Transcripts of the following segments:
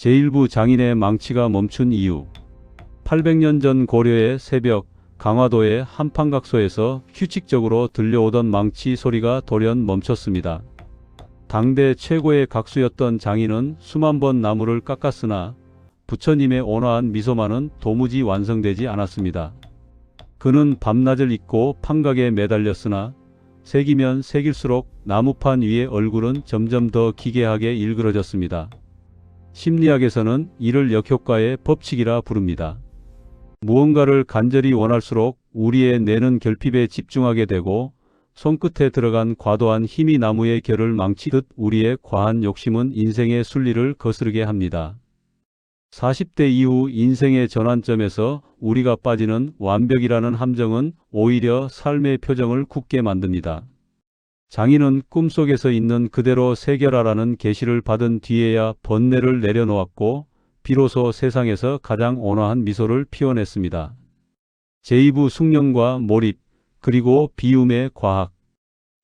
제1부 장인의 망치가 멈춘 이유 800년 전 고려의 새벽 강화도의 한판각소에서 규칙적으로 들려오던 망치 소리가 돌연 멈췄습니다. 당대 최고의 각수였던 장인은 수만 번 나무를 깎았으나 부처님의 온화한 미소만은 도무지 완성되지 않았습니다. 그는 밤낮을 잊고 판각에 매달렸으나 새기면 새길수록 나무판 위의 얼굴은 점점 더 기괴하게 일그러졌습니다. 심리학에서는 이를 역효과의 법칙이라 부릅니다. 무언가를 간절히 원할수록 우리의 뇌는 결핍에 집중하게 되고 손끝에 들어간 과도한 힘이 나무의 결을 망치듯 우리의 과한 욕심은 인생의 순리를 거스르게 합니다. 40대 이후 인생의 전환점에서 우리가 빠지는 완벽이라는 함정은 오히려 삶의 표정을 굳게 만듭니다. 장인은 꿈속에서 있는 그대로 세결하라는 계시를 받은 뒤에야 번뇌를 내려놓았고 비로소 세상에서 가장 온화한 미소를 피워냈습니다. 제2부 숙련과 몰입 그리고 비움의 과학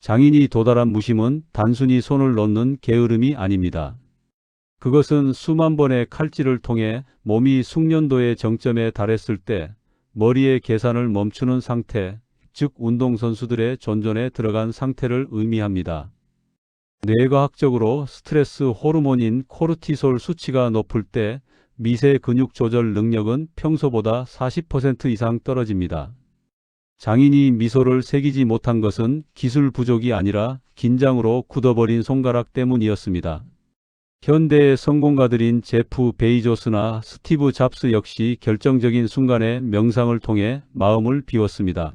장인이 도달한 무심은 단순히 손을 놓는 게으름이 아닙니다. 그것은 수만 번의 칼질을 통해 몸이 숙련도의 정점에 달했을 때 머리의 계산을 멈추는 상태, 즉 운동선수들의 존전에 들어간 상태를 의미합니다. 뇌과학적으로 스트레스 호르몬인 코르티솔 수치가 높을 때 미세 근육 조절 능력은 평소보다 40% 이상 떨어집니다. 장인이 미소를 새기지 못한 것은 기술 부족이 아니라 긴장으로 굳어버린 손가락 때문이었습니다. 현대의 성공가들인 제프 베이조스나 스티브 잡스 역시 결정적인 순간에 명상을 통해 마음을 비웠습니다.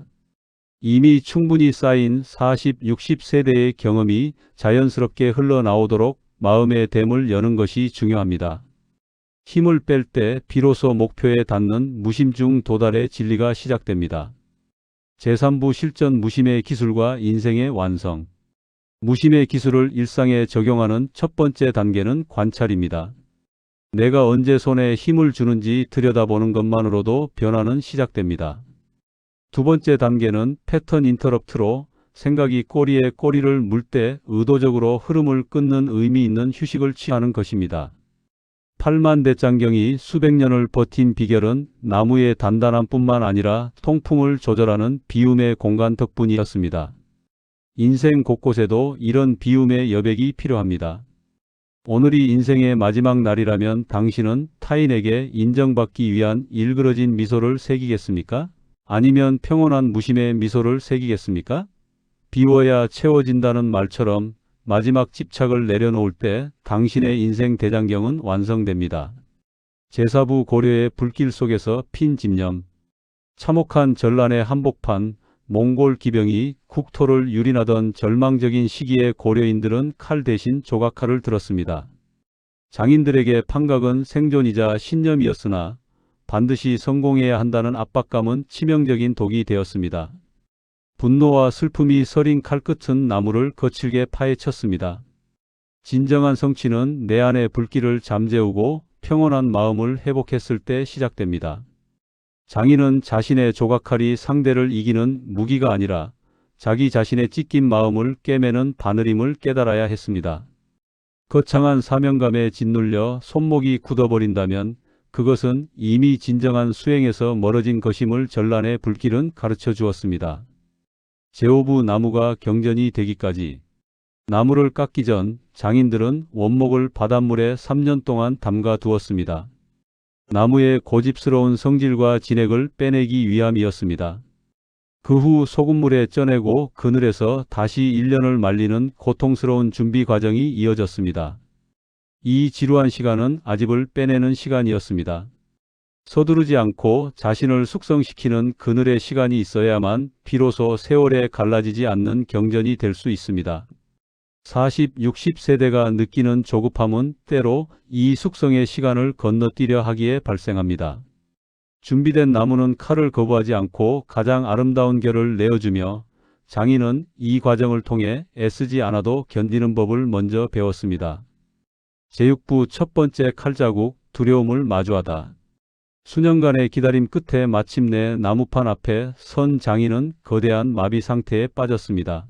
이미 충분히 쌓인 40, 60세대의 경험이 자연스럽게 흘러나오도록 마음의 댐을 여는 것이 중요합니다. 힘을 뺄 때 비로소 목표에 닿는 무심중 도달의 진리가 시작됩니다. 제3부 실전 무심의 기술과 인생의 완성. 무심의 기술을 일상에 적용하는 첫 번째 단계는 관찰입니다. 내가 언제 손에 힘을 주는지 들여다보는 것만으로도 변화는 시작됩니다. 두 번째 단계는 패턴 인터럽트로 생각이 꼬리에 꼬리를 물 때 의도적으로 흐름을 끊는 의미 있는 휴식을 취하는 것입니다. 팔만 대장경이 수백 년을 버틴 비결은 나무의 단단함 뿐만 아니라 통풍을 조절하는 비움의 공간 덕분이었습니다. 인생 곳곳에도 이런 비움의 여백이 필요합니다. 오늘이 인생의 마지막 날이라면 당신은 타인에게 인정받기 위한 일그러진 미소를 새기겠습니까? 아니면 평온한 무심의 미소를 새기겠습니까? 비워야 채워진다는 말처럼 마지막 집착을 내려놓을 때 당신의 인생 대장경은 완성됩니다. 제사부 고려의 불길 속에서 핀 집념, 참혹한 전란의 한복판, 몽골 기병이 국토를 유린하던 절망적인 시기에 고려인들은 칼 대신 조각칼을 들었습니다. 장인들에게 판각은 생존이자 신념이었으나 반드시 성공해야 한다는 압박감은 치명적인 독이 되었습니다. 분노와 슬픔이 서린 칼끝은 나무를 거칠게 파헤쳤습니다. 진정한 성취는 내 안의 불길을 잠재우고 평온한 마음을 회복했을 때 시작됩니다. 장인은 자신의 조각칼이 상대를 이기는 무기가 아니라 자기 자신의 찢긴 마음을 꿰매는 바늘임을 깨달아야 했습니다. 거창한 사명감에 짓눌려 손목이 굳어버린다면 그것은 이미 진정한 수행에서 멀어진 것임을 전란의 불길은 가르쳐 주었습니다. 제오부 나무가 경전이 되기까지 나무를 깎기 전 장인들은 원목을 바닷물에 3년 동안 담가 두었습니다. 나무의 고집스러운 성질과 진액을 빼내기 위함이었습니다. 그 후 소금물에 쪄내고 그늘에서 다시 1년을 말리는 고통스러운 준비 과정이 이어졌습니다. 이 지루한 시간은 아집을 빼내는 시간이었습니다. 서두르지 않고 자신을 숙성시키는 그늘의 시간이 있어야만 비로소 세월에 갈라지지 않는 경전이 될 수 있습니다. 40, 60세대가 느끼는 조급함은 때로 이 숙성의 시간을 건너뛰려 하기에 발생합니다. 준비된 나무는 칼을 거부하지 않고 가장 아름다운 결을 내어주며 장인은 이 과정을 통해 애쓰지 않아도 견디는 법을 먼저 배웠습니다. 제6부 첫 번째 칼자국 두려움을 마주하다. 수년간의 기다림 끝에 마침내 나무판 앞에 선 장인은 거대한 마비 상태에 빠졌습니다.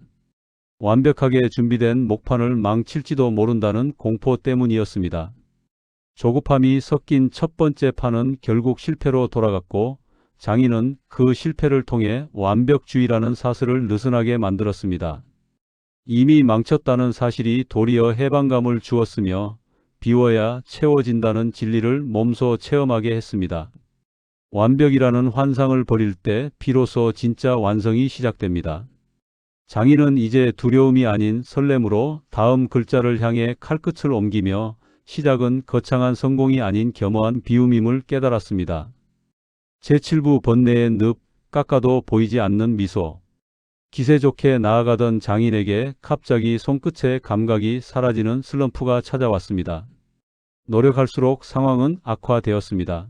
완벽하게 준비된 목판을 망칠지도 모른다는 공포 때문이었습니다. 조급함이 섞인 첫 번째 판은 결국 실패로 돌아갔고 장인은 그 실패를 통해 완벽주의라는 사슬을 느슨하게 만들었습니다. 이미 망쳤다는 사실이 도리어 해방감을 주었으며 비워야 채워진다는 진리를 몸소 체험하게 했습니다. 완벽이라는 환상을 버릴 때 비로소 진짜 완성이 시작됩니다. 장인은 이제 두려움이 아닌 설렘으로 다음 글자를 향해 칼끝을 옮기며 시작은 거창한 성공이 아닌 겸허한 비움임을 깨달았습니다. 제7부 번뇌의 늪, 깎아도 보이지 않는 미소. 기세 좋게 나아가던 장인에게 갑자기 손끝의 감각이 사라지는 슬럼프가 찾아왔습니다. 노력할수록 상황은 악화되었습니다.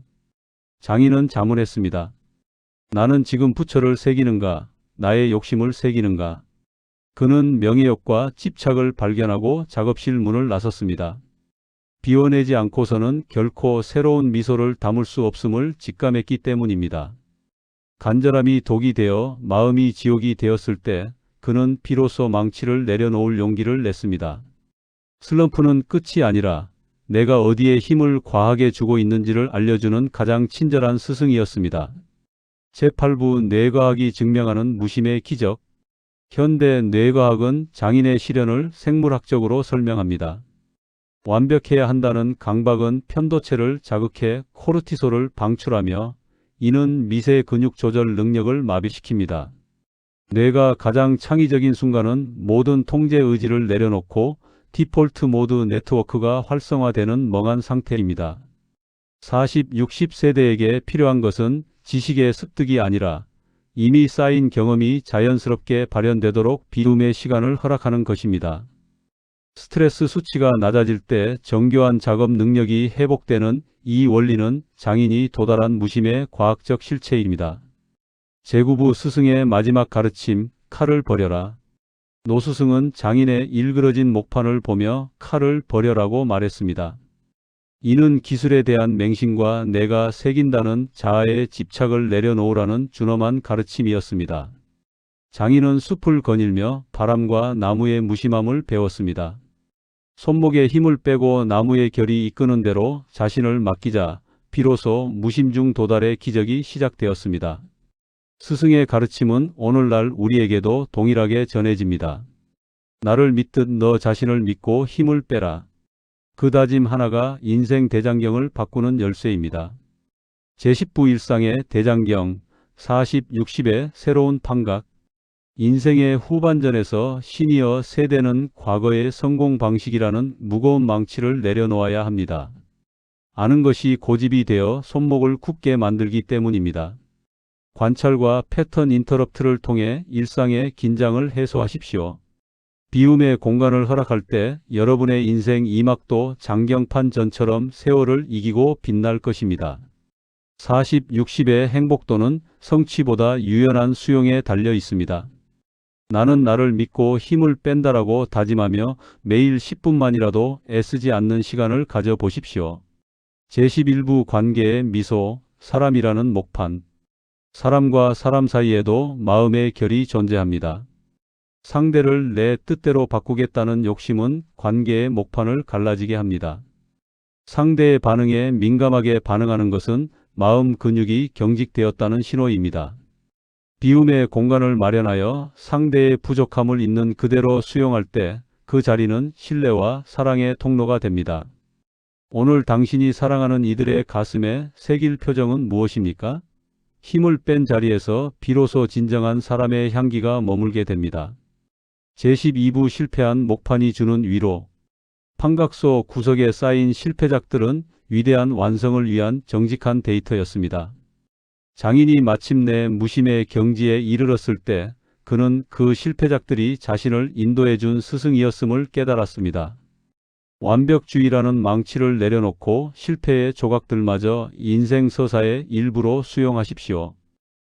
장인은 자문했습니다. 나는 지금 부처를 새기는가, 나의 욕심을 새기는가. 그는 명예욕과 집착을 발견하고 작업실 문을 나섰습니다. 비워내지 않고서는 결코 새로운 미소를 담을 수 없음을 직감했기 때문입니다. 간절함이 독이 되어 마음이 지옥이 되었을 때 그는 비로소 망치를 내려놓을 용기를 냈습니다. 슬럼프는 끝이 아니라 내가 어디에 힘을 과하게 주고 있는지를 알려주는 가장 친절한 스승이었습니다. 제8부 뇌과학이 증명하는 무심의 기적 현대 뇌과학은 장인의 시련을 생물학적으로 설명합니다. 완벽해야 한다는 강박은 편도체를 자극해 코르티솔을 방출하며 이는 미세 근육 조절 능력을 마비시킵니다. 뇌가 가장 창의적인 순간은 모든 통제 의지를 내려놓고 디폴트 모드 네트워크가 활성화되는 멍한 상태입니다. 40, 60세대에게 필요한 것은 지식의 습득이 아니라 이미 쌓인 경험이 자연스럽게 발현되도록 비움의 시간을 허락하는 것입니다. 스트레스 수치가 낮아질 때 정교한 작업 능력이 회복되는 이 원리는 장인이 도달한 무심의 과학적 실체입니다. 제구부 스승의 마지막 가르침, 칼을 버려라. 노스승은 장인의 일그러진 목판을 보며 칼을 버려라고 말했습니다. 이는 기술에 대한 맹신과 내가 새긴다는 자아의 집착을 내려놓으라는 준엄한 가르침이었습니다. 장인은 숲을 거닐며 바람과 나무의 무심함을 배웠습니다. 손목에 힘을 빼고 나무의 결이 이끄는 대로 자신을 맡기자 비로소 무심중 도달의 기적이 시작되었습니다. 스승의 가르침은 오늘날 우리에게도 동일하게 전해집니다. 나를 믿듯 너 자신을 믿고 힘을 빼라. 그 다짐 하나가 인생 대장경을 바꾸는 열쇠입니다. 제10부 일상의 대장경 40, 60의 새로운 판각 인생의 후반전에서 시니어 세대는 과거의 성공 방식이라는 무거운 망치를 내려놓아야 합니다. 아는 것이 고집이 되어 손목을 굳게 만들기 때문입니다. 관찰과 패턴 인터럽트를 통해 일상의 긴장을 해소하십시오. 비움의 공간을 허락할 때 여러분의 인생 이막도 장경판 전처럼 세월을 이기고 빛날 것입니다. 40, 60의 행복도는 성취보다 유연한 수용에 달려 있습니다. 나는 나를 믿고 힘을 뺀다라고 다짐하며 매일 10분만이라도 애쓰지 않는 시간을 가져보십시오. 제11부 관계의 미소, 사람이라는 목판. 사람과 사람 사이에도 마음의 결이 존재합니다. 상대를 내 뜻대로 바꾸겠다는 욕심은 관계의 목판을 갈라지게 합니다. 상대의 반응에 민감하게 반응하는 것은 마음 근육이 경직되었다는 신호입니다. 비움의 공간을 마련하여 상대의 부족함을 있는 그대로 수용할 때 그 자리는 신뢰와 사랑의 통로가 됩니다. 오늘 당신이 사랑하는 이들의 가슴에 새길 표정은 무엇입니까? 힘을 뺀 자리에서 비로소 진정한 사람의 향기가 머물게 됩니다. 제12부 실패한 목판이 주는 위로 판각소 구석에 쌓인 실패작들은 위대한 완성을 위한 정직한 데이터였습니다. 장인이 마침내 무심의 경지에 이르렀을 때 그는 그 실패작들이 자신을 인도해 준 스승이었음을 깨달았습니다. 완벽주의라는 망치를 내려놓고 실패의 조각들마저 인생 서사의 일부로 수용하십시오.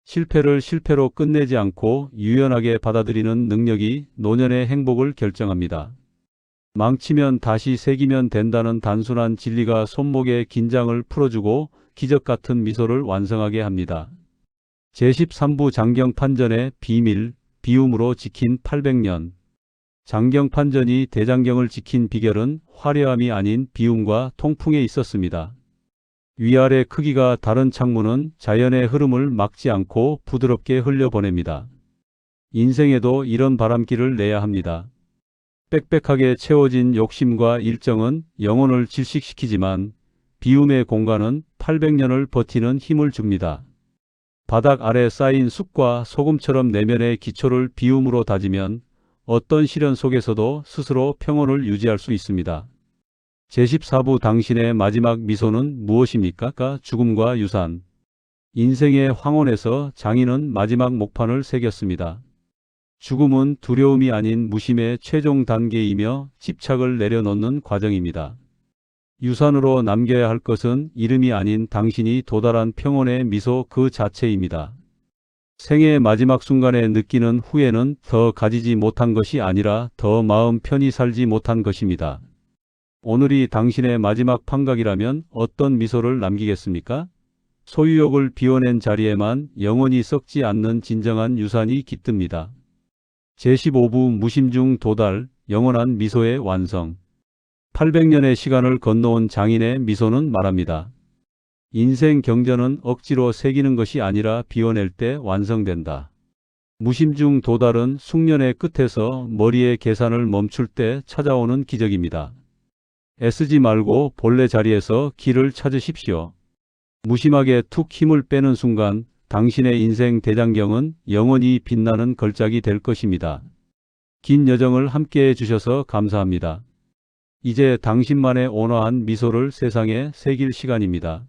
실패를 실패로 끝내지 않고 유연하게 받아들이는 능력이 노년의 행복을 결정합니다. 망치면 다시 새기면 된다는 단순한 진리가 손목의 긴장을 풀어주고 기적 같은 미소를 완성하게 합니다. 제13부 장경 판전의 비밀, 비움으로 지킨 800년 장경판전이 대장경을 지킨 비결은 화려함이 아닌 비움과 통풍에 있었습니다. 위아래 크기가 다른 창문은 자연의 흐름을 막지 않고 부드럽게 흘려보냅니다. 인생에도 이런 바람길을 내야 합니다. 빽빽하게 채워진 욕심과 일정은 영혼을 질식시키지만 비움의 공간은 800년을 버티는 힘을 줍니다. 바닥 아래 쌓인 숲과 소금처럼 내면의 기초를 비움으로 다지면 어떤 시련 속에서도 스스로 평온을 유지할 수 있습니다. 제14부 당신의 마지막 미소는 무엇입니까? 가 죽음과 유산. 인생의 황혼에서 장인은 마지막 목판을 새겼습니다. 죽음은 두려움이 아닌 무심의 최종 단계이며 집착을 내려놓는 과정입니다. 유산으로 남겨야 할 것은 이름이 아닌 당신이 도달한 평온의 미소 그 자체입니다. 생의 마지막 순간에 느끼는 후회는 더 가지지 못한 것이 아니라 더 마음 편히 살지 못한 것입니다. 오늘이 당신의 마지막 판각이라면 어떤 미소를 남기겠습니까? 소유욕을 비워낸 자리에만 영원히 썩지 않는 진정한 유산이 깃듭니다. 제15부 무심중 도달, 영원한 미소의 완성. 800년의 시간을 건너온 장인의 미소는 말합니다. 인생 경전은 억지로 새기는 것이 아니라 비워낼 때 완성된다. 무심중 도달은 숙련의 끝에서 머리의 계산을 멈출 때 찾아오는 기적입니다. 애쓰지 말고 본래 자리에서 길을 찾으십시오. 무심하게 툭 힘을 빼는 순간 당신의 인생 대장경은 영원히 빛나는 걸작이 될 것입니다. 긴 여정을 함께 해 주셔서 감사합니다. 이제 당신만의 온화한 미소를 세상에 새길 시간입니다.